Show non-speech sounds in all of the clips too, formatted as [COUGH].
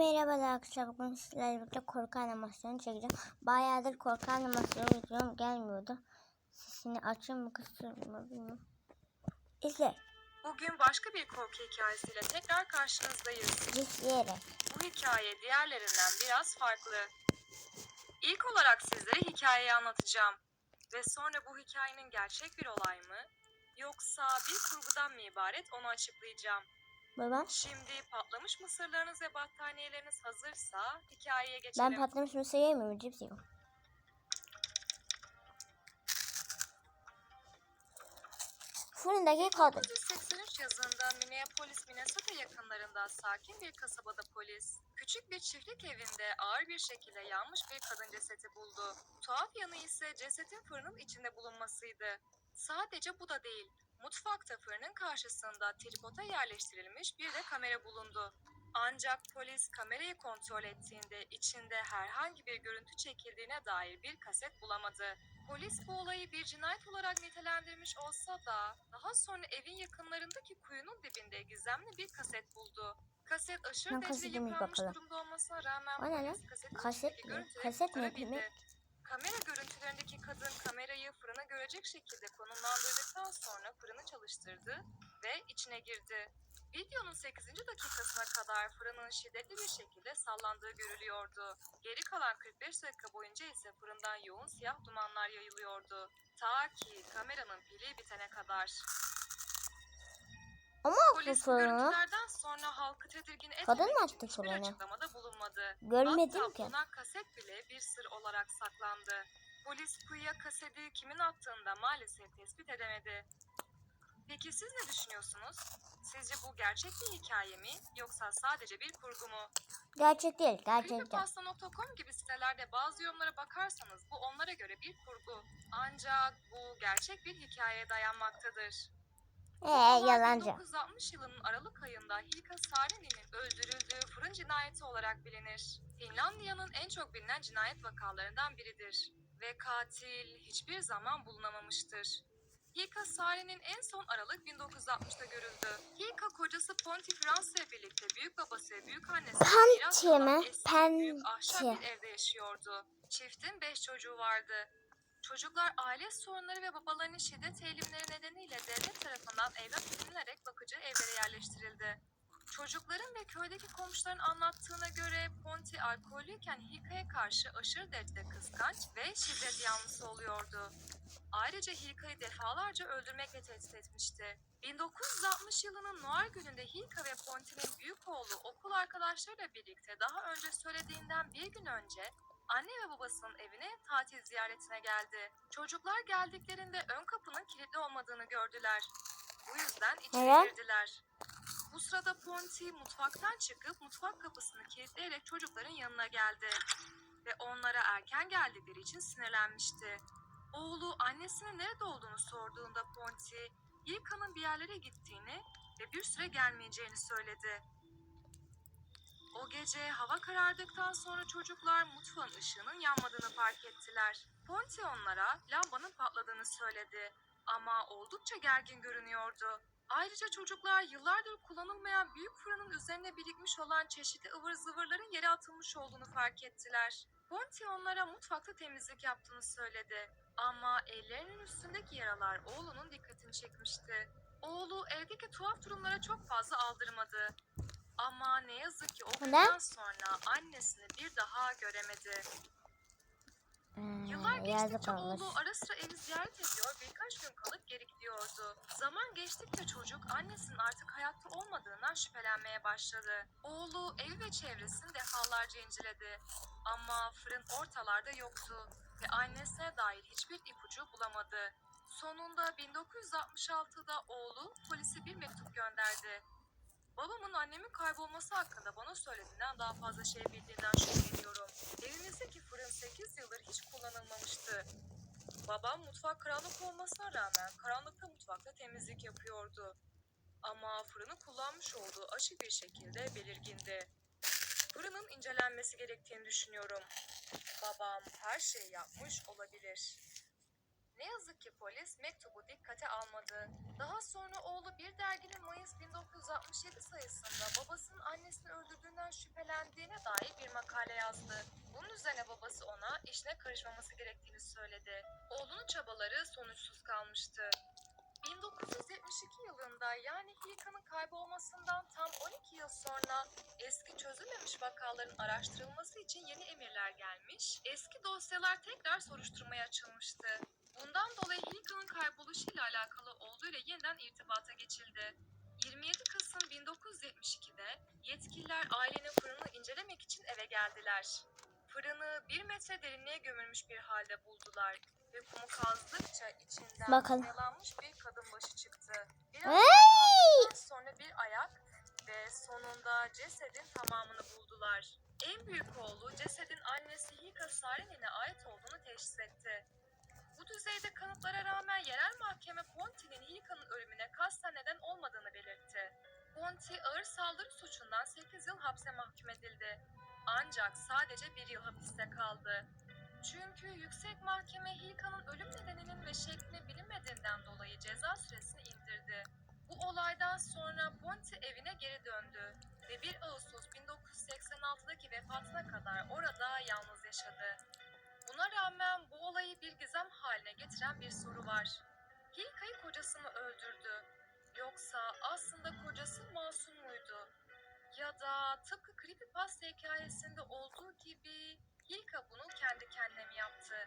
merhabalar arkadaşlar. Bugün sizlerle birlikte korku animasyonu çekeceğim. Bayağıdır korku animasyonu videom gelmiyordu. Sesini açayım mı kısayım mı bilmiyorum. İzle. Bugün başka bir korku hikayesiyle tekrar karşınızdayız. Cisleyerek. Bu hikaye diğerlerinden biraz farklı. İlk olarak sizlere hikayeyi anlatacağım. Ve sonra bu hikayenin gerçek bir olay mı? Yoksa bir kurgudan mı ibaret onu açıklayacağım. Baba. Şimdi patlamış mısırlarınız ve battaniyeleriniz hazırsa hikayeye geçelim. Ben patlamış mısır yemiyorum. Cips yiyorum. Fırındaki kadın. 1983 yazında Minneapolis, Minnesota yakınlarında sakin bir kasabada polis, küçük bir çiftlik evinde ağır bir şekilde yanmış bir kadın cesedi buldu. Tuhaf yanı ise cesetin fırının içinde bulunmasıydı. Sadece bu da değil. Mutfakta fırının karşısında tripoda yerleştirilmiş bir de kamera bulundu. Ancak polis kamerayı kontrol ettiğinde içinde herhangi bir görüntü çekildiğine dair bir kaset bulamadı. Polis bu olayı bir cinayet olarak nitelendirmiş olsa da daha sonra evin yakınlarındaki kuyunun dibinde gizemli bir kaset buldu. Kaset aşırı derecede yıpranmış bakalım. durumda olmasına rağmen ne lan? polis kasetin Kaset mi? görüntüleri Kaset demek? Kamera görüntülerindeki kadın kamerayı fırına görecek şekilde konumlandırdıktan sonra fırını çalıştırdı ve içine girdi. Videonun 8. dakikasına kadar fırının şiddetli bir şekilde sallandığı görülüyordu. Geri kalan 45 dakika boyunca ise fırından yoğun siyah dumanlar yayılıyordu. Ta ki kameranın pili bitene kadar. Ama Polis bu görüntülerden sonra halkı tedirgin Kadın etmemek mı için attı hiçbir fırına? açıklamada bulunmadı. Görmedim Hatta ki. bulunan kaset bile bir sır olarak saklandı. Polis kuyuya kaseti kimin attığını da maalesef tespit edemedi. Peki siz ne düşünüyorsunuz? Sizce bu gerçek bir hikaye mi yoksa sadece bir kurgu mu? Gerçek değil. Gerçek değil. Creepypasta.com gibi sitelerde bazı yorumlara bakarsanız bu onlara göre bir kurgu. Ancak bu gerçek bir hikayeye dayanmaktadır. Olay yalancı. 1960 yılının Aralık ayında Hilka Saarini'nin öldürüldüğü fırın cinayeti olarak bilinir. Finlandiya'nın en çok bilinen cinayet vakalarından biridir. Ve katil hiçbir zaman bulunamamıştır. Hilka Saarinin en son Aralık 1960'da görüldü. Hilka kocası Ponti Fransa'ya birlikte büyük babası ve büyük annesi Panti mi? büyük ahşap Panti. bir evde yaşıyordu. Çiftin beş çocuğu vardı. Çocuklar aile sorunları ve babalarının şiddet eğilimleri nedeniyle devlet tarafından evlat edinilerek bakıcı evlere yerleştirildi. Çocukların ve köydeki komşuların anlattığına göre Ponti alkollüyken Hilka'ya karşı aşırı derecede kıskanç ve şiddet yanlısı oluyordu. Ayrıca Hilka'yı defalarca öldürmekle tehdit etmişti. 1960 yılının Noel gününde Hilka ve Ponti'nin büyük oğlu okul arkadaşlarıyla birlikte daha önce söylediğinden bir gün önce anne ve babasının evine tatil ziyaretine geldi. Çocuklar geldiklerinde ön kapının kilitli olmadığını gördüler. Bu yüzden içeri Evet. girdiler. Bu sırada Ponti mutfaktan çıkıp mutfak kapısını kilitleyerek çocukların yanına geldi. Ve onlara erken geldikleri için sinirlenmişti. Oğlu annesinin nerede olduğunu sorduğunda Ponti, Hilka'nın bir yerlere gittiğini ve bir süre gelmeyeceğini söyledi. O gece hava karardıktan sonra çocuklar mutfağın ışığının yanmadığını fark ettiler. Ponti onlara lambanın patladığını söyledi ama oldukça gergin görünüyordu. Ayrıca çocuklar yıllardır kullanılmayan büyük fırının üzerine birikmiş olan çeşitli ıvır zıvırların yere atılmış olduğunu fark ettiler. Ponti onlara mutfakta temizlik yaptığını söyledi. Ama ellerinin üstündeki yaralar oğlunun dikkatini çekmişti. Oğlu evdeki tuhaf durumlara çok fazla aldırmadı. Ama ne yazık ki o günden sonra annesini bir daha göremedi. Yıllar Ee, yerde geçtikçe oğlu ara sıra evi ziyaret ediyor, birkaç gün kalıp geri gidiyordu. Zaman geçtikçe çocuk annesinin artık hayatta olmadığından şüphelenmeye başladı. Oğlu evi ve çevresini defalarca inceledi. Ama fırın ortalarda yoktu ve annesine dair hiçbir ipucu bulamadı. Sonunda 1966'da oğlu polise bir mektup gönderdi. Babamın annemin kaybolması hakkında bana söylediğinden daha fazla şey bildiğinden şüpheleniyorum. Evimizdeki fırın 8 yıldır hiç kullanılmamıştı. Babam mutfak karanlık olmasına rağmen karanlıkta mutfakta temizlik yapıyordu. Ama fırını kullanmış olduğu açık bir şekilde belirgindi. Fırının incelenmesi gerektiğini düşünüyorum. Babam her şeyi yapmış olabilir. Ne yazık ki polis mektubu dikkate almadı. Daha sonra oğlu bir derginin Mayıs 1967 sayısında babasının annesini öldürdüğünden şüphelendiğine makale yazdı. Bunun üzerine babası ona işine karışmaması gerektiğini söyledi. Oğlunun çabaları sonuçsuz kalmıştı. 1972 yılında yani Hilka'nın kaybolmasından tam 12 yıl sonra eski çözülmemiş vakaların araştırılması için yeni emirler gelmiş, eski dosyalar tekrar soruşturmaya açılmıştı. Kayboluşuyla alakalı olduğuyla yeniden irtibata geçildi. 27 Kasım 1972'de yetkililer ailenin fırını incelemek için eve geldiler. Fırını bir metre derinliğe gömülmüş bir halde buldular ve kumu kazdıkça içinden Bakalım. mayalanmış bir kadın başı çıktı. Biraz Hey! sonra bir ayak ve sonunda cesedin tamamını buldular. En büyük oğlu cesedin annesi Hika Sarenen'e ait olduğunu teşhis etti. Düzeyde kanıtlara rağmen yerel mahkeme Ponti'nin Hilka'nın ölümüne kasten neden olmadığını belirtti. Ponti ağır saldırı suçundan 8 yıl hapse mahkum edildi. Ancak sadece bir yıl hapiste kaldı. Çünkü yüksek mahkeme Hilka'nın ölüm nedeninin ve şeklini bilinmediğinden dolayı ceza süresini indirdi. Bu olaydan sonra Ponti evine geri döndü ve 1 Ağustos 1986'daki vefatına kadar orada yalnız yaşadı. Buna rağmen bu olayı bir gizem haline getiren bir soru var. Hilka'yı kocası mı öldürdü? Yoksa aslında kocası masum muydu? Ya da tıpkı Creepypasta hikayesinde olduğu gibi Hilka bunu kendi kendine mi yaptı?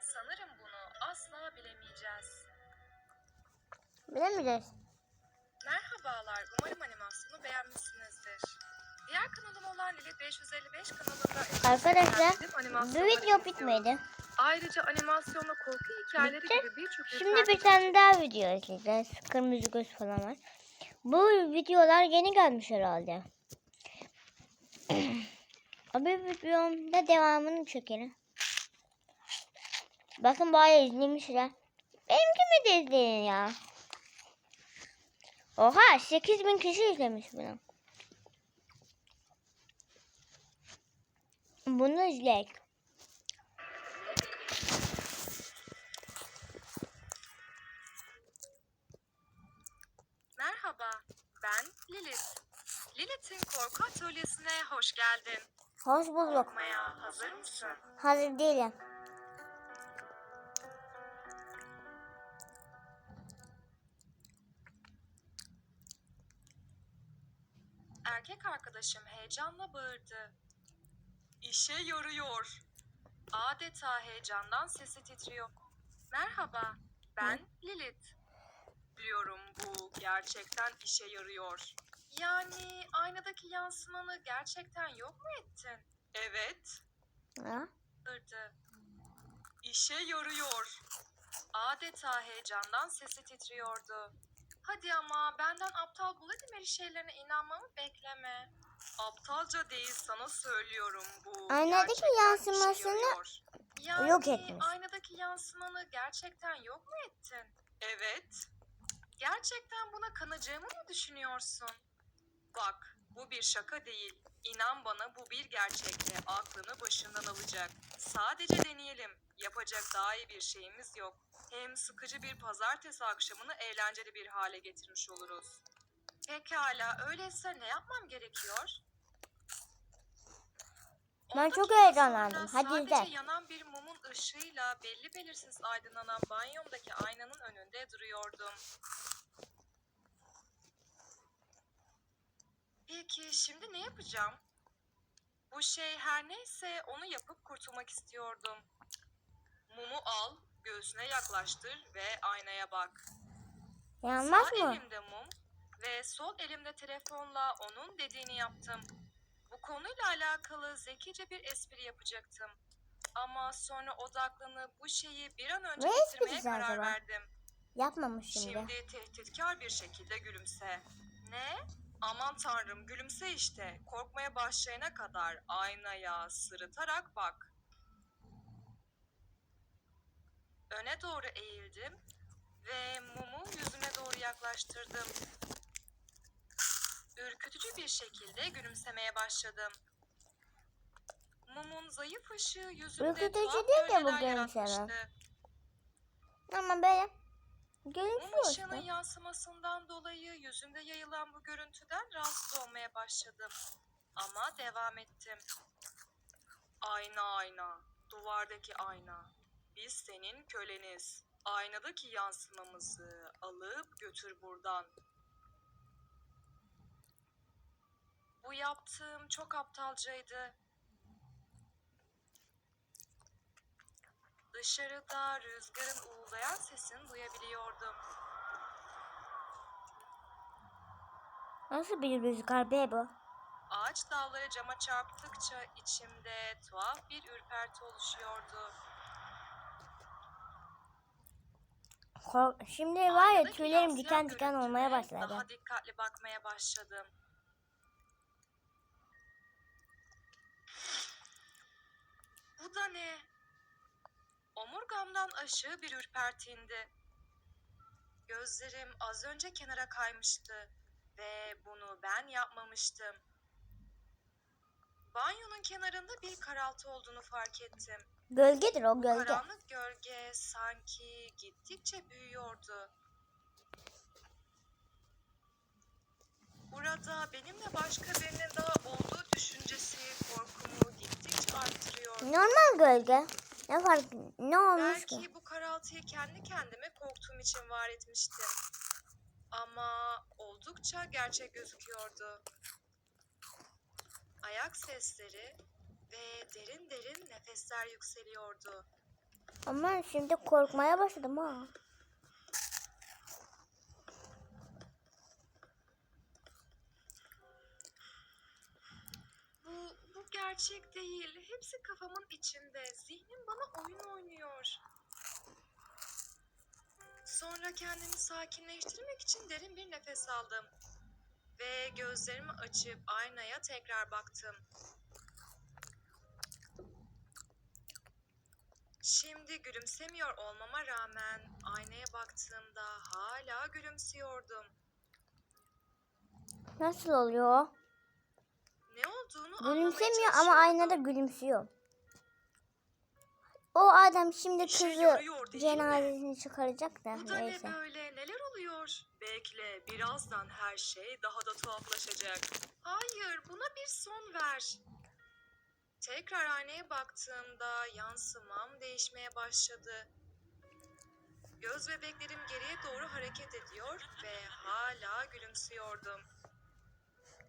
Sanırım bunu asla bilemeyeceğiz. Bilemeyeceğiz. Merhabalar, umarım animasyonu beğenmişsinizdir. Diğer kanalım olan Lili 555 kanalında Arkadaşlar, Bu video bitmedi. Ayrıca animasyonla korku hikayeleri Bitti. gibi birçok Şimdi bir tane daha video izleyeceğiz. Kırmızı göz falan var. Bu videolar yeni gelmiş herhalde. [CLEARS THROAT] Abi videomda devamını çekelim. Bakın bayağı izlemişler. Benimki mi de izleyin ya? Oha 8000 kişi izlemiş bunu. Bunu izleyek. Merhaba, ben Lilith. Lilith'in korku atölyesine hoş geldin. Hoş bulduk. Korkmaya hazır mısın? Hazır değilim. Erkek arkadaşım heyecanla bağırdı. İşe yarıyor. Adeta heyecandan sesi titriyor. Merhaba, ben Lilith. Biliyorum bu gerçekten işe yarıyor. Yani aynadaki yansımanı gerçekten yok mu ettin? Evet, Ha? bağırdı. İşe yarıyor. Adeta heyecandan sesi titriyordu. Hadi ama benden aptal Vladimir şeylerine inanmamı bekleme. Aptalca değil sana söylüyorum bu. Aynadaki gerçekten işe yansımasını yarıyor. yani, yok etmiş. aynadaki yansımanı gerçekten yok mu ettin? Evet. Gerçekten buna kanacağımı mı düşünüyorsun? Bak, bu bir şaka değil. İnan bana bu bir gerçekte aklını başından alacak. Sadece deneyelim. Yapacak daha iyi bir şeyimiz yok. Hem sıkıcı bir pazartesi akşamını eğlenceli bir hale getirmiş oluruz. Pekala, öyleyse ne yapmam gerekiyor? Ben çok heyecanlandım. Hadi sadece izle. yanan bir mumun ışığıyla belli belirsiz aydınlanan banyomdaki aynanın önünde duruyordum. Peki şimdi ne yapacağım? Bu şey her neyse onu yapıp kurtulmak istiyordum. Mumu al, göğsüne yaklaştır ve aynaya bak. Yanmaz Sağ mı? elimde mum ve sol elimde telefonla onun dediğini yaptım. Bu konuyla alakalı zekice bir espri yapacaktım. Ama sonra odaklanıp bu şeyi bir an önce Ne bitirmeye karar acaba? verdim. Yapmamış şimdi. Şimdi tehditkar bir şekilde gülümse. Ne? Aman tanrım gülümse işte. Korkmaya başlayana kadar aynaya sırıtarak bak. Öne doğru eğildim ve mumu yüzüme doğru yaklaştırdım. Ürkütücü bir şekilde gülümsemeye başladım. Mumun zayıf ışığı yüzümde Ürkütücü tuhaf değil de bu gölgeler gülümseme. yaratmıştı. Ama böyle Mum gülümsüyor ışığının işte. yansımasından dolayı yüzümde yayılan bu görüntüden rahatsız olmaya başladım. Ama devam ettim. Ayna ayna, duvardaki ayna. Biz senin köleniz. Aynadaki yansımamızı alıp götür buradan. Bu yaptığım çok aptalcaydı. Dışarıda rüzgarın uğulayan sesini duyabiliyordum. Nasıl bir rüzgar be bu? Ağaç dalları cama çarptıkça içimde tuhaf bir ürperti oluşuyordu. Kork Şimdi var ya Aynadaki tüylerim yansıyan diken diken olmaya başladı. Daha dikkatli bakmaya başladım. Bu da ne? Omurgamdan aşağı bir ürperti indi. Gözlerim az önce kenara kaymıştı ve bunu ben yapmamıştım. Banyonun kenarında bir karaltı olduğunu fark ettim. Gölgedir o gölge. Karanlık gölge sanki gittikçe büyüyordu. Burada benimle başka birinin daha olduğu düşüncesi korkumu gittikçe arttırıyor. Normal gölge. Ne fark ne olmuş ki? Belki bu karaltıyı kendi kendime korktuğum için var etmiştim. Ama oldukça gerçek gözüküyordu. Ayak sesleri ve derin derin nefesler yükseliyordu. Ama şimdi korkmaya başladım ha. Bu, bu gerçek değil. Hepsi kafamın içinde. Zihnim bana oyun oynuyor. Sonra kendimi sakinleştirmek için derin bir nefes aldım. Ve gözlerimi açıp aynaya tekrar baktım. Şimdi gülümsemiyor olmama rağmen aynaya baktığımda hala gülümsüyordum. Nasıl oluyor? Olduğunu Gülümsemiyor ama aynada gülümsüyor. O adam şimdi kızı cenazesini çıkaracak da Bu da neyse. ne böyle? Neler oluyor? Bekle, birazdan her şey daha da tuhaflaşacak. Hayır, buna bir son ver. Tekrar aynaya baktığımda yansımam değişmeye başladı. Göz bebeklerim geriye doğru hareket ediyor ve hala gülümsüyordum.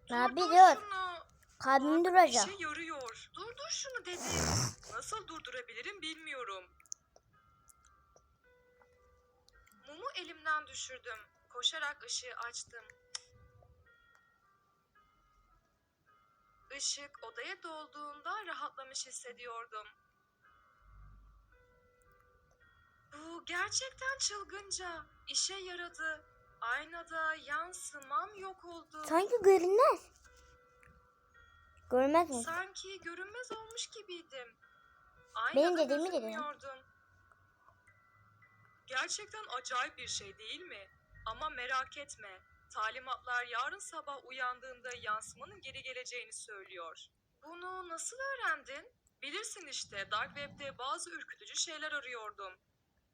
Durdur dur. şunu. Kalbim Bak, duracak. işe yarıyor. Durdur şunu dedim. [LAUGHS] Nasıl durdurabilirim bilmiyorum. Mumu elimden düşürdüm. Koşarak ışığı açtım. Işık odaya dolduğunda rahatlamış hissediyordum. Bu gerçekten çılgınca. İşe yaradı. Aynada yansımam yok oldu. Sanki görünmez. Görmez mi? Sanki görünmez olmuş gibiydim. Aynada Benim dediğimi dedin. Gerçekten acayip bir şey değil mi? Ama merak etme. Talimatlar yarın sabah uyandığında yansımanın geri geleceğini söylüyor. Bunu nasıl öğrendin? Bilirsin işte Dark Web'de bazı ürkütücü şeyler arıyordum.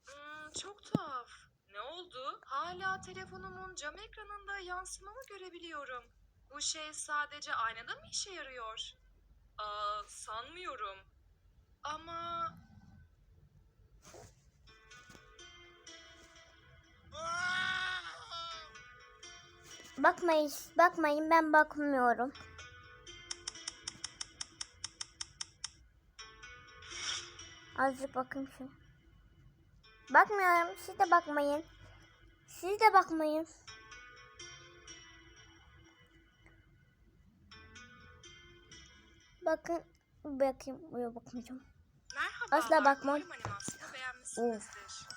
Hmm, çok tuhaf. Ne oldu? Hala telefonumun cam ekranında yansımamı görebiliyorum. Bu şey sadece aynada mı işe yarıyor? Aa, sanmıyorum. Ama Bakmayın, bakmayın ben bakmıyorum. Azıcık bakayım şu. Bakmıyorum, siz de bakmayın. Siz de bakmayın. Bakın, bakayım, buraya bakmayacağım. merhaba. Asla bakmam. Beğenmişsinizdir.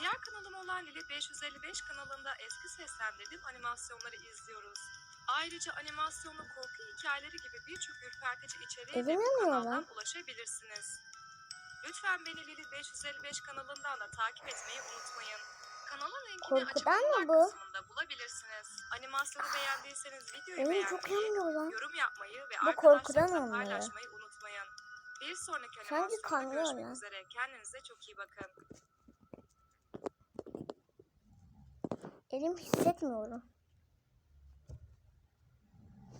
Diğer kanalım olan Lili 555 kanalında eski seslendirdiğim animasyonları izliyoruz. Ayrıca animasyonlu korku hikayeleri gibi birçok ürpertici içeriğe Elim de bu kanaldan lan. ulaşabilirsiniz. Lütfen beni Lili 555 kanalından da takip etmeyi unutmayın. Kanalın linkini Korkudan mı bu? bulabilirsiniz. Animasyonu beğendiyseniz videoyu Elim beğenmeyi, çok yanıyor lan. yorum yapmayı ve Bu korkudan arkadaşlarınızla olmuyor. paylaşmayı unutmayın. Bir sonraki Sanki animasyonda kanıyor görüşmek lan. üzere. Kendinize çok iyi bakın. Elim hissetmiyorum.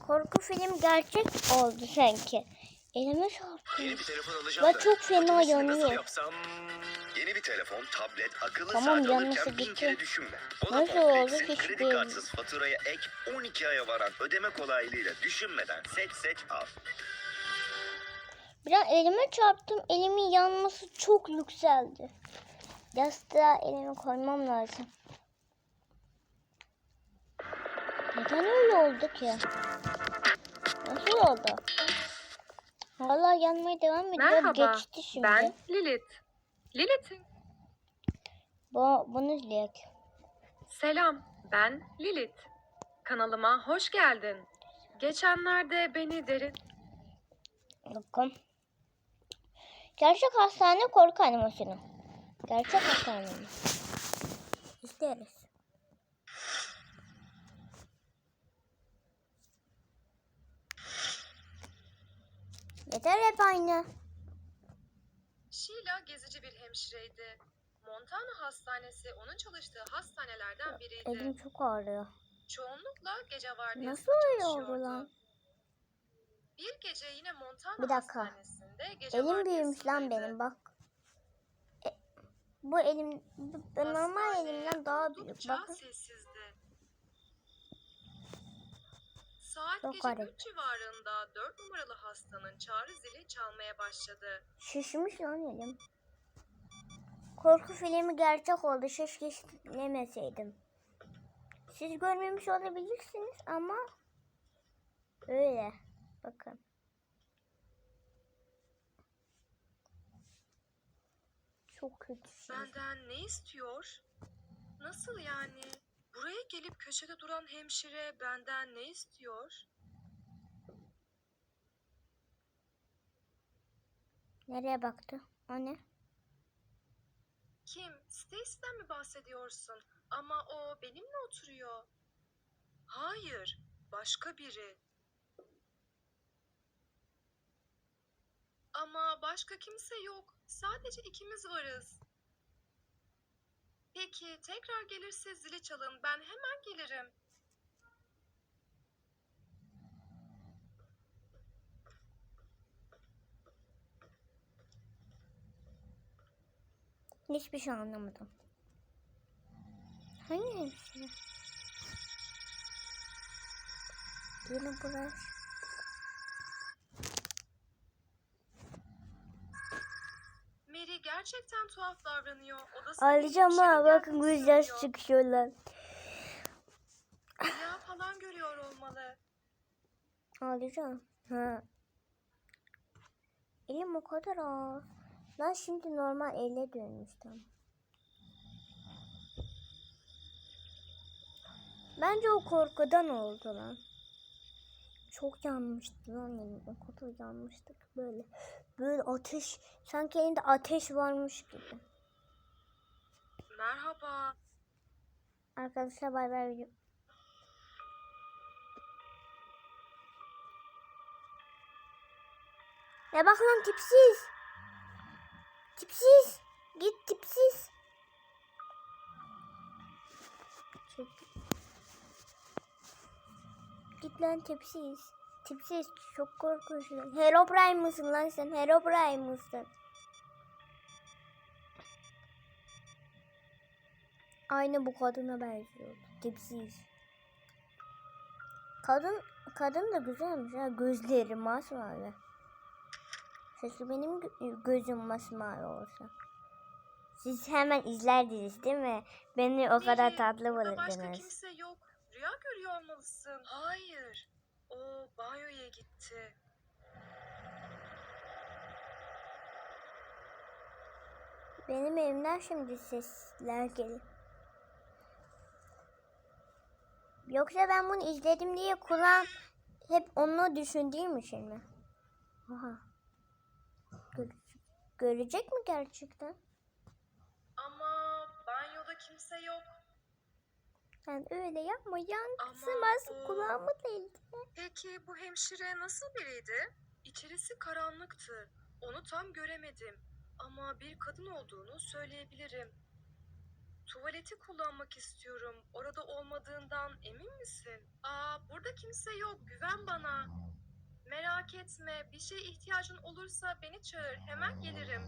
Korku film gerçek oldu sanki. Elime. Yeni bir telefon alacağım Ben da. çok fena yanıyor. Nasıl yapsam? Yeni bir telefon, tablet, akıllı Tamam, saat yanması alırken bin gitti. kere düşünme. Nasıl Vodafone oldu Flex'in hiç kredi kartsız faturaya ek 12 aya varan ödeme kolaylığıyla düşünmeden seç seç al. Bir an elime çarptım. Elimin yanması çok yükseldi. Yastığa elimi koymam lazım. Neden öyle oldu ki? Nasıl oldu? Hala yanmaya devam ediyor. Merhaba, Geçti şimdi. ben Lilith. Lilith'in. Bu, bunu izleyek. Selam, ben Lilith. Kanalıma hoş geldin. Geçenlerde beni derin... Bakın. Gerçek hastane korku animasyonu. Gerçek hastane mi? Yeter hep aynı. Sheila gezici bir hemşireydi. Montana Hastanesi onun çalıştığı hastanelerden biriydi. Elim çok ağrıyor. Çoğunlukla gece vardiyasında Nasıl çalışıyordu. lan? Bir gece yine Montana Bir dakika. Hastanesi'nde gece Elim büyümüş lan benim bak. E, bu elim bu, normal elimden daha büyük. Bakın. sessizdi. Saat Çok gece garip. 3 civarında 4 numaralı hastanın çağrı zili çalmaya başladı. Şişmiş lan elim. Korku filmi gerçek oldu. Keşke izlemeseydim. Siz görmemiş olabilirsiniz ama öyle. Bakın. Çok kötü şey. Benden ne istiyor? Nasıl yani? Buraya gelip köşede duran hemşire benden ne istiyor? Nereye baktı? O ne? Kim? Stacy'den mi bahsediyorsun? Ama o benimle oturuyor. Hayır, başka biri. Ama başka kimse yok. Sadece ikimiz varız. Peki, tekrar gelirse zili çalın. Ben hemen gelirim. Hiçbir şey anlamadım. Hangi hemşire? Gelin buraya. Gerçekten tuhaf davranıyor. Odasına ha. içeri Bakın gelmek göz yaş istemiyor. çıkıyor lan. Rüya falan görüyor olmalı. Ağlayacağım. Ha. Elim o kadar ağır. Lan şimdi normal elle dönmüş tamam. Bence o korkudan oldu lan. Çok yanmıştı lan elim. O kadar yanmıştı ki böyle. Böyle ateş. Sanki elinde ateş varmış gibi. Merhaba. Arkadaşlar bay bay video. Ya bak lan tipsiz. Tipsiz. Git tipsiz. Çek. Git lan tipsiz. Tipsiz çok korkunç lan. Herobrine mısın lan sen? Herobrine mısın? Aynı bu kadına benziyor. Tipsiz. Kadın kadın da güzelmiş ha. Gözleri masmavi. Keşke benim gö- gözüm masmavi olsa. Siz hemen izlerdiniz değil mi? Beni o kadar tatlı burada Başka bulurdunuz. kimse yok. Rüya görüyor olmalısın. Hayır. O banyoya gitti. Benim evimden şimdi sesler geliyor. Yoksa ben bunu izledim diye kulağım hep onu düşündüğüm için mi? Aha. Görecek, görecek mi gerçekten? Ama banyoda kimse yok. Sen öyle yapma yankısı Ama bas o- kulağımı deldi. Peki bu hemşire nasıl biriydi? İçerisi karanlıktı. Onu tam göremedim. Ama bir kadın olduğunu söyleyebilirim. Tuvaleti kullanmak istiyorum. Orada olmadığından emin misin? Aa, burada kimse yok. Güven bana. Merak etme. Bir şeye ihtiyacın olursa beni çağır. Hemen gelirim.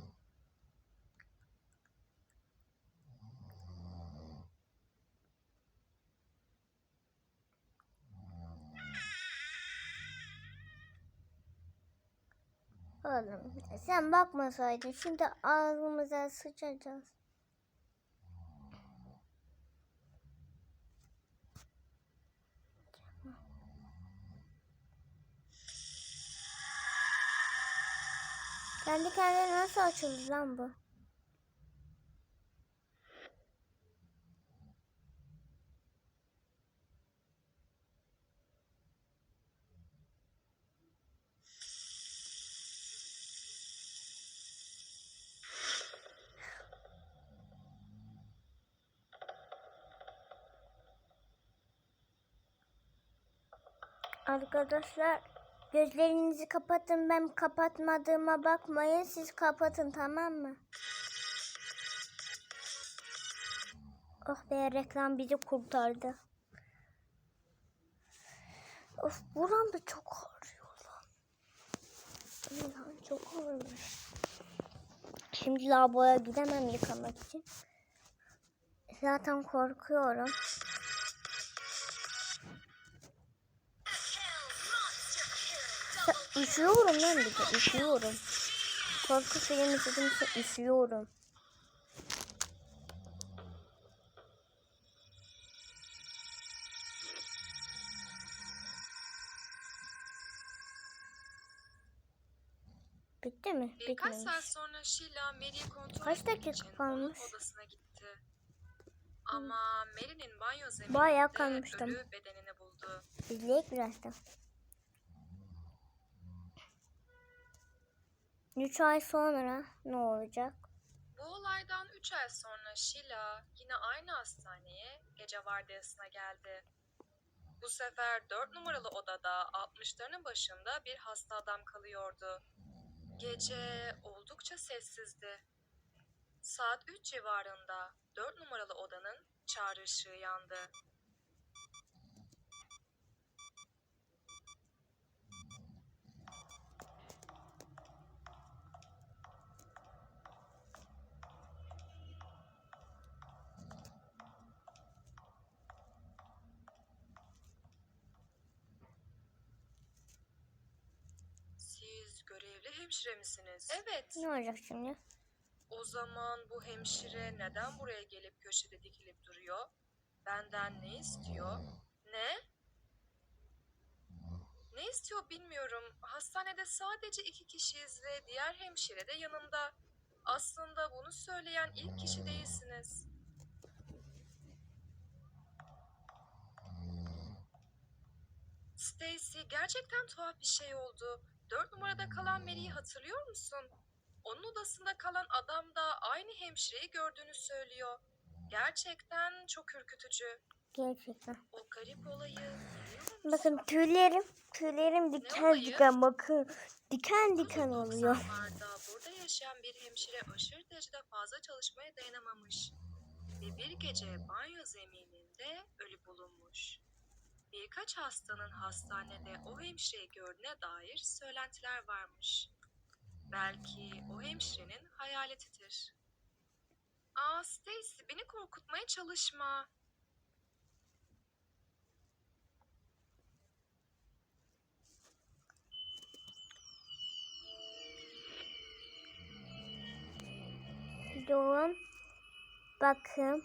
Oğlum sen bakmasaydın şimdi ağzımıza sıçacağız. Kendi kendine nasıl açıldı lan bu? Arkadaşlar gözlerinizi kapatın ben kapatmadığıma bakmayın siz kapatın tamam mı? Oh be reklam bizi kurtardı. Of buram da çok ağrıyor lan. Lan çok ağrıyor. Şimdi lavaboya gidemem yıkamak için. Zaten korkuyorum. Üşüyorum lan bir de üşüyorum. Korku filmi izlediğimse üşüyorum. Bitti mi? Birkaç saat Bitmemiş. sonra Sheila Mary'i kontrol Kaç dakika için kalmış? odasına gitti. Ama Mary'nin banyo zemininde Bayağı kalmıştım. ölü bedenini buldu. İzleyek birazdan. 3 ay sonra ne olacak? Bu olaydan 3 ay sonra Sheila yine aynı hastaneye gece vardiyasına geldi. Bu sefer 4 numaralı odada 60'larının başında bir hasta adam kalıyordu. Gece oldukça sessizdi. Saat 3 civarında 4 numaralı odanın çağrı ışığı yandı. Siz görevli hemşire misiniz? Evet. Ne olacak şimdi? O zaman bu hemşire neden buraya gelip köşede dikilip duruyor? Benden ne istiyor? Ne? Ne istiyor bilmiyorum. Hastanede sadece iki kişiyiz ve diğer hemşire de yanımda. Aslında bunu söyleyen ilk kişi değilsiniz. Stacy gerçekten tuhaf bir şey oldu. Dört numarada kalan Mary'i hatırlıyor musun? Onun odasında kalan adam da aynı hemşireyi gördüğünü söylüyor. Gerçekten çok ürkütücü. Gerçekten. O garip olayı? Bakın tüylerim, tüylerim diken olayı? diken bakın. Diken diken oluyor. 90'larda burada yaşayan bir hemşire aşırı derecede fazla çalışmaya dayanamamış. Ve bir gece banyo zemininde ölü bulunmuş. Birkaç hastanın hastanede o hemşireyi gördüğüne dair söylentiler varmış. Belki o hemşirenin hayaletidir. Aa Stacy beni korkutmaya çalışma. Durun. Bakın.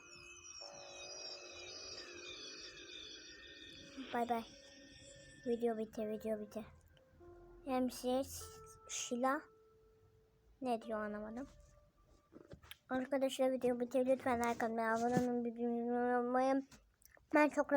Bay bay. Video bitti, video bitti. Hemşire Şila. Ne diyor anlamadım. Arkadaşlar video bitti. Lütfen like atmayı, abone bildirimleri unutmayın. Ben çok